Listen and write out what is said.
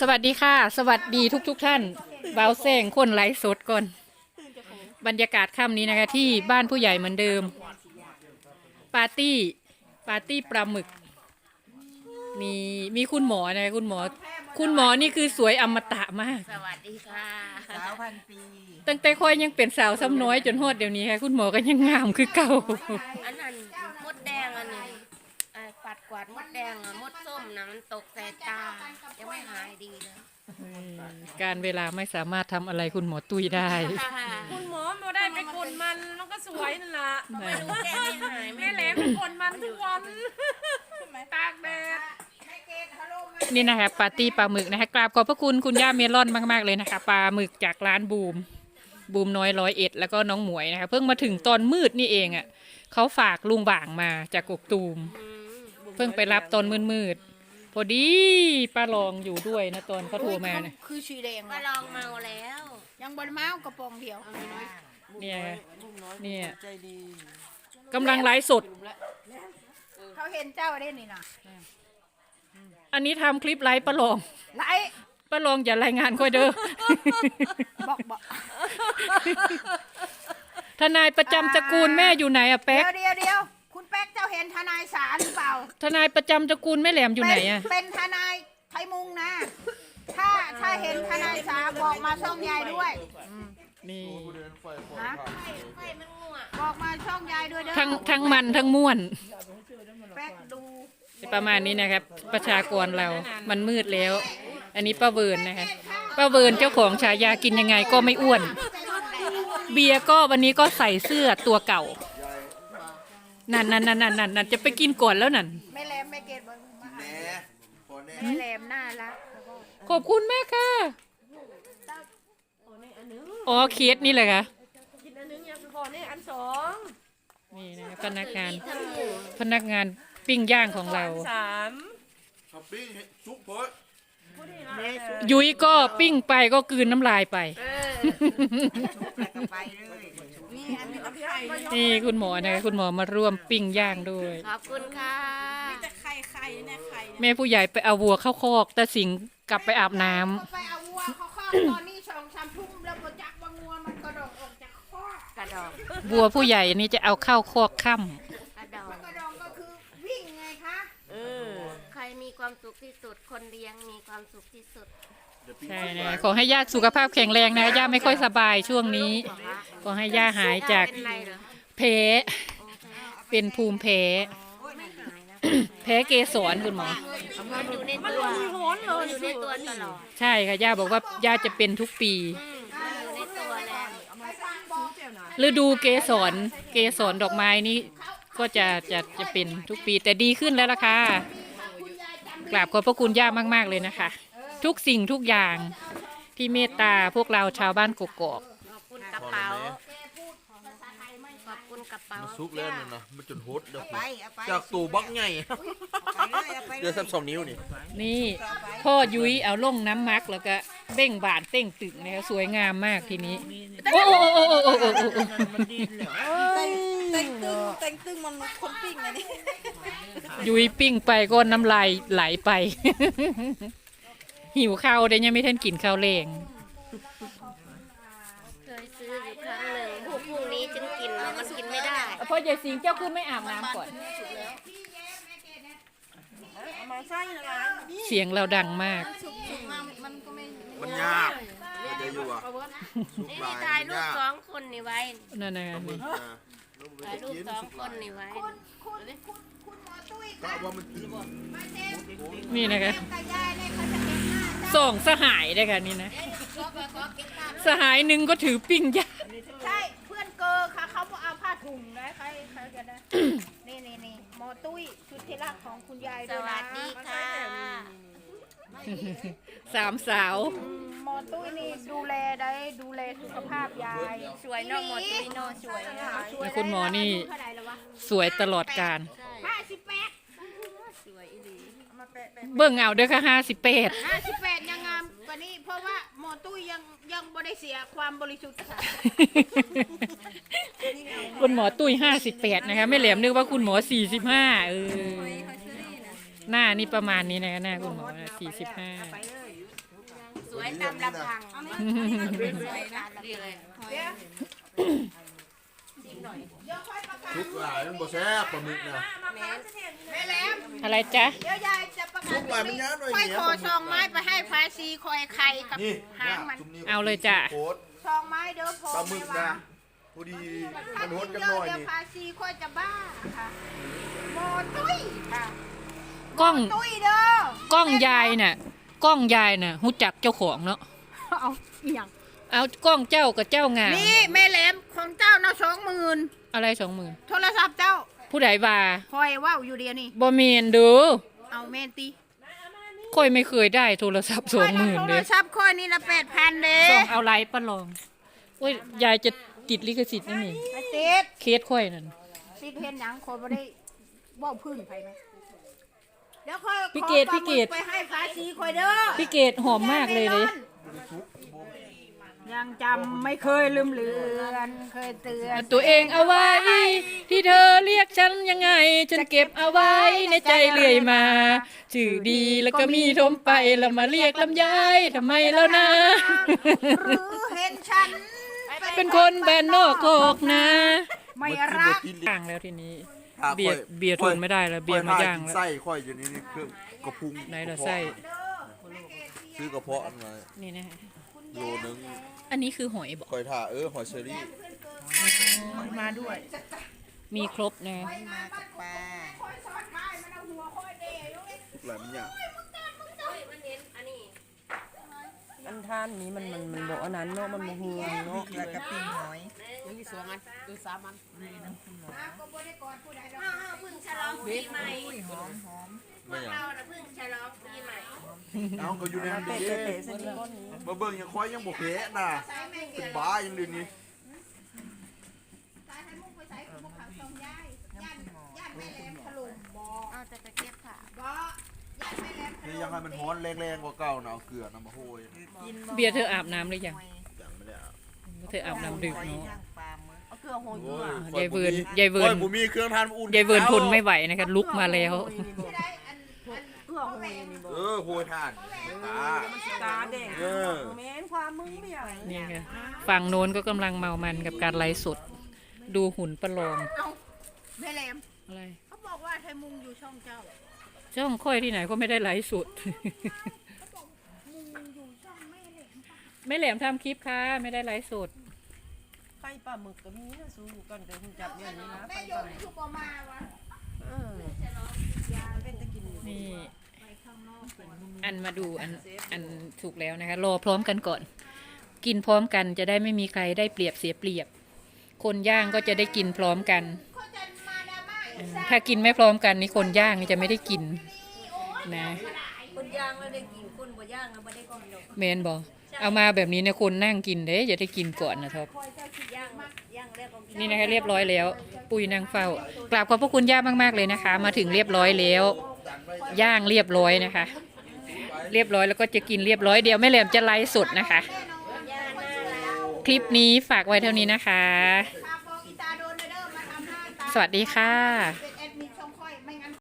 สวัสดีค่ะ สวัสดีทุกทุกๆท่านบ่าวแซงคนไลฟ์สดก่อน บรรยากาศค่ำนี้นะคะ ที่บ้านผู้ใหญ่เหมือนเดิม ปาร์ตี้ ปาร์ตี้ปลาหมึก มีมีคุณหมอนะคะคุณหมอ คุณหมอนี่คือสวยอมตะมาก สวัสดีค่ะ สาวพันปี ตั้งแต่ค่อยยังเป็นสาวซ้ำน้อยจนฮอดเดี๋ยวนี้ค่ะ คุณหมอก็ยังงามคือเก่า อันนั้นมดแดงอันนี้ไอ้ปัด กวาดมดแดงอะมดส้มนะมันตกใส่ตา ยังไม่หายดีเลยการเวลาไม่สามารถทำอะไรคุณหมอตุ้ยได้ คุณหมอมาได้ไปกดมันมันก็สวยนั่นล่ะไม่รู้แกไม่หายไม่แม่แหลมไปกดมันทุกวันตากแดดนี่นะคะปาร์ตี้ปลาหมึกนะคะกราบขอบพระคุณคุณย่าเมลอนมากๆเลยนะคะปลาหมึกจากร้านบูม บูมน้อยร้อยเอ็ดแล้วก็น้องหมวยนะคะเพิ่งมาถึงตอนมืดนี่เองอะ่ะเขาฝากลุงบ่างมาจากกกตูม เพิ่งไปรับตอนมืดๆพอดีป้าลองอยู่ด้วยนะตอนเขาโทรมาเนี่ย คือชีแดงก็ลองเมาแล้วยังบนเมากระโปรงเดียวเนี่ยลูกน้อยเนี่ย ใจดีกำลังไลฟ์สด เขาเห็นเจ้าได้นี่นะอันนี้ทำคลิปไลฟ์ป้าลองไล่ป้าลองอย่ารายงานค่อยเด้อบอกบอกทนายประจำตระกูลแม่อยู่ไหนอะเดีแป๊กยวเดียวเดียว คุณแป๊กเจ้าเห็นทนายสารหรือเปล่า ทนายประจำตระกูลแม่แหลมอยู่ไหนอะเป็นเป็นทนายไทยมุงนะ ถ้าถ้าเห็นทนายสารบอกมาช่องยายด้วยนี่นะไฟมันงัวบอกมาช่องยายด้วยเด้อทั้งทั้งมันทั้งม่วนแป๊กดูประมาณนี้นะครับ ประชากรเรามันมืดแล้ว อันนี้ป้าเวิร์นนะคะป้าเวิร์นเจ้าของฉายากินยังไงก็ไม่อ้วน เบียร์ก็วันนี้ก็ใส่เสื้อตัวเก่า นั่นนั่นนั่นนั่นนั่นนั่นจะไปกินก่อนแล้วนั่นไม่แหลมไม่เกตบอกมาหาไม่แหลมน่ารักขอบคุณแม่ค่ะอ๋อเคสนี่เลยค่ะกินอันนึงยังพอนี่อันสองนี่นะพนักงาน พนักงานปิ้งย่างของเรา สามช้อปปิ้งให้ซุปโพสยุ้ยก็ปิ้งไปก็กลืนน้ำลายไปไปเลย นี่อันนี้เอาไข่นี่คุณหมอนะคะคุณหมอมาร่วมปิ้งย่างด้วย ขอบคุณค่ะไข่ไข่เนี่ยไข่แม่ผู้ใหญ่ไปเอาวัวเข้าคอก แต่สิงกลับไปอาบน้ำก็ไปเอาวัวเขาคอกตอนนี้สองสามทุ่มแล้วบนจักวังวัวมันกระโดดออกจากคอกกระดองวัวผู้ใหญ่นี่จะเอาเข้าคอกค่กระดองกระโดดก็คือวิ่งไงคะใครมีความสุขที่สุดคนเลี้ยงมีความสุขที่สุดำ ใช่นะขอให้ย่าสุขภาพแข็งแรงนะย่าไม่ค่อยสบายช่วงนี้ ขอให้ย่าหายจากเป็นไรเหรอแพ้เป็นภูมิแพ้ไม่หายนะแพ้เกสรคุณหมอ มันอยู่ในตัวมันอยู่ในตัวตลอดใช่ค่ะย่าบอกว่าย่าจะเป็นทุกปีมันอยู่ในตัวแล้วฤดูเกสรเกสรดอกไม้นี่ก็จะจะจะเป็นทุกปีแต่ดีขึ้นแล้วล่ะค่ะกราบขอบพระคุณย่ามาก ๆ เลยนะคะ ทุกสิ่งทุกอย่างที่เมตตาพวกเราชาวบ้านกกอกขอบคุณกระเป๋าขอบคุณกระเป๋ามาซุกแล้วนั่นนะมาจนโฮดแล้วคุณจากตูบักไงเดือดสับสองนิ้วนี่นี่ พ่อยุ้ยเอาล่งน้ำมักแล้วก็เบ้งบานเต้งตึกนะครัสวยงามมากทีนี้โอ้โอ้โอ้โอ้โอ้โอ้โอ้เต้งตึงเต้งตึงมันคนปิ้งเลยนี่ยุ้ยปิ้งไปก็น้ำลายไหลไป หิวข้าวได้ยังไม่ทันกินข้าวแรงเคยซื้ออยู่ครั้งหนึ่งพวกพรุ่งนี้ฉันกินแล้วมันกินไม่ได้พ่อใหญ่สิงเจ้าขึ้นไม่อาบน้ำก่อนเอามาใส่อะไรเสียงเราดังมากมันยากมันจะอยู่อะซุปนี่ลายถ่ายมันรูปยากสองคนนี่ไว้นั่นนะนี่อ่าแล้วมันถ่ายจะรูปกินสองซุปคลานยนี่ไว้คุณคุณคุณคุณหมอตุ้ยก็ว่ามันกินมาเซ็นนี่นะคะ กับยายเนี่ยเขาจะเก็บหน้า สองสหายด้วยกันนี่นะ สหายหนึ่งก็ถือปิ้งย่าง ใช่เพื่อนเกอร์ค่ะเขาเอาผ้าถุงนะใครใครกันนะนี่นี่นี่หมอตุ้ยชุดที่รักของคุณยายสด้วยวันะสดีค่ะสามสาว หมอตุ้ยนี่ดูแลได้ดูแลสุขภาพยายสวยเนอะหมดตุ้ยเนอะสวยอะแล้วคุณหมอนี่เท่าไหร่แล้ววะสวยตลอดการห้าสิบแปดสวยอีหลีเบิ่งเอาเด้อค่ะห้าสิบแปดห้าสิบแปดยังงามก ว่านี้เพราะว่าหมอตุ้ยยังยังบ่ได้เสียความบริสุทธิ์ค่ะคุณหมอตุ้ยห้าสิบแปดนะคะไม่แหลมนึกว่าคุณหมอสี่สิบห้าเออหน้านี่ประมาณนี้นะคะหน้าคุณหมอสี่สิบห้าไปเลยสวยตามลำพังสวยตามลำพังทุกหลายมันบ่แซ่บปลาหมึกนะแม่แหลมอะไรจ๊ะเดี๋ยวยายจะ ประกาทุศกหลายมันย้าหน่อยค่อยเนี้ยขอซองไม้ไปให้ฟ้าซีคอยไข่กับนี่หางมันจุ่มนี่เอาเลยจ้ะ โคตรซองไม้เด้อพอปลาหมึกไม่นะว่าพอดีถ้ามันโหกิดนกันเยหน่อะอยเดี๋ยวนี่ฟ้าซีค่อยจะบ้าค่ะโมตุ้ยค่ะกล้องตุ้ยเด้อกล้องยายน่ะกล้องยายน่ะหูจักเจ้าของเนาะเอาอีหยังเอากล้องเจ้ากับเจ้างามนี่แม่แหลมของเจ้าเนาะสองหมื่นอะไรสองหมื่นโทรศัพท์เจ้าผู้ใดว่าคอยว่าวอยู่เดียวนี่บ่เมนเดู เอาแม่นตีค่อยไม่เคยได้โทรศัพท์สองหมื่นโทเลรยศัพท์คอยนี่ละแปดพันเด้ส่องเอาไลฟ์ประลองโอ้ยยายจะติดลิขสิทธิ์นี่นี่ไปติดเคสค่อยนั่น ติดเห็นหยังคนบ่ได้เว้าพื้นไผไหมเดี๋ยวคอยพี่เกดขอปลาพี่เกดหมึไปให้ฟ้าซีคอยเด้อพี่เกดหอมมากเลยเลย ยังจำไม่เคยลืมเลือนเคยเตือนตัวเองเอาไว้ ที่เธอเรียกฉันยังไง ฉันเก็บเอาไว้ในใจเรื่อยมาชื่อดีแล้วก็มีทมไปแล้วมาเรียกลำไยทำไมแล้วนะหรือเห็นฉัน เป็นคนแบนนอกโคกนะ ไม่รักย่างแล้วทีนี้อะเบียร์ค่อเบียร์ทนไม่ได้แล้วเบียร์มาย่างค่อแล้วไส้ค่อยอยู่นี่นี่คือกระพุ้งไหนละไส้ ซื้อกระเพาะอันไหนนี่นะฮะโลนึงอันนี้คือหอยบอกค่อยถ่าเออหอยเชอรี่มาด้วย มีครบนะ มากับปลาทุกหลายมันยากอันท่านนี้มันมันมันบอกอันนั้นเนาะมันโมเหืองเนาะแล้วก็ปิ้งหอยยังมีสองอันดูสามอันพึ่งฉลองปีใหม่หอมหอม ไม่อยากเราน่ะพึ่งฉลองปีใหม่เอาก็อยู่ในนั้นเป็ดดีเป็ดเส้นนี้ก้นนี้มาเบิ่งยังค่อยยังบ่แพ้น่ะเป็นบ้ายังเดือนนี้เอาแต่ตะเกียบค่ะนี่ยังให้มันฮ้อนแรงๆกว่าเก่าน่ะเอาเกลือน้ำมาโหยกินเบียร์เธออาบน้ำหรือยังยังไม่ได้อาบเธออาบน้ำดึกหอยเนาะย่างปลาหมึกเอาเครื่องโหยโอ้ด้วยยยายเวิร์นยายเวิร์นโอ้ผมมีเครื่องทานอุ่นยายเวิร์นทนไม่ไหวนะคะลุกมาแล้วเครื่ องโหยนี่บอกเออโหยทานตาตาแดงเออแม้นความมึงไม่อยากนี่ค่ะฝั่งโน้นก็กำลังเมามันกับการไลฟ์สด ดูหุ่นประลองแม่แหลมอะไรเขาบอกว่าไทยมุงอยู่ช่องเจ้า ช่องค่อยที่ไหนก็ไม่ได้ไลฟ์สดแม่แหลมทำคลิปค่ะ ไม่ได้ไลฟ์สดไข่ปลาหมึกก็มีนะสู้กันแต่คุณจับอย่างนี้นะแม่ไข่โยปลานหมึกทุกปมาวะเออเป็นตะกินนี่ อันมาดูอันอันถูกแล้วนะคะรอพร้อมกันก่อน กินพร้อมกันจะได้ไม่มีใครได้เปรียบเสียเปรียบ คนย่างก็จะได้กินพร้อมกันอืมถ้ากินไม่พร้อมกันนี่คนย่างนี่จะไม่ได้กินนะคนย่างแล้วได้กินคนบ่ย่างแล้วบ่ได้กินหรอกเมนบอเอามาแบบนี้เนี่ยคนนั่งกินเด้จะได้กินก่อนนะครับย่างย่างแล้วก็กินนี่นะคะเรียบร้อยแล้ว ปุยนางเฝ้ากราบขอบพระคุณย่ามากๆเลยนะคะ มาถึงเรียบร้อยแล้ว ย่างเรียบร้อยนะคะ เรียบร้อยแล้วก็จะกินเรียบร้อยเดียวแม่แหลมจะไลฟ์สดนะคะ คลิปนี้ฝากไว้เท่านี้นะคะ สวัสดีค่ะ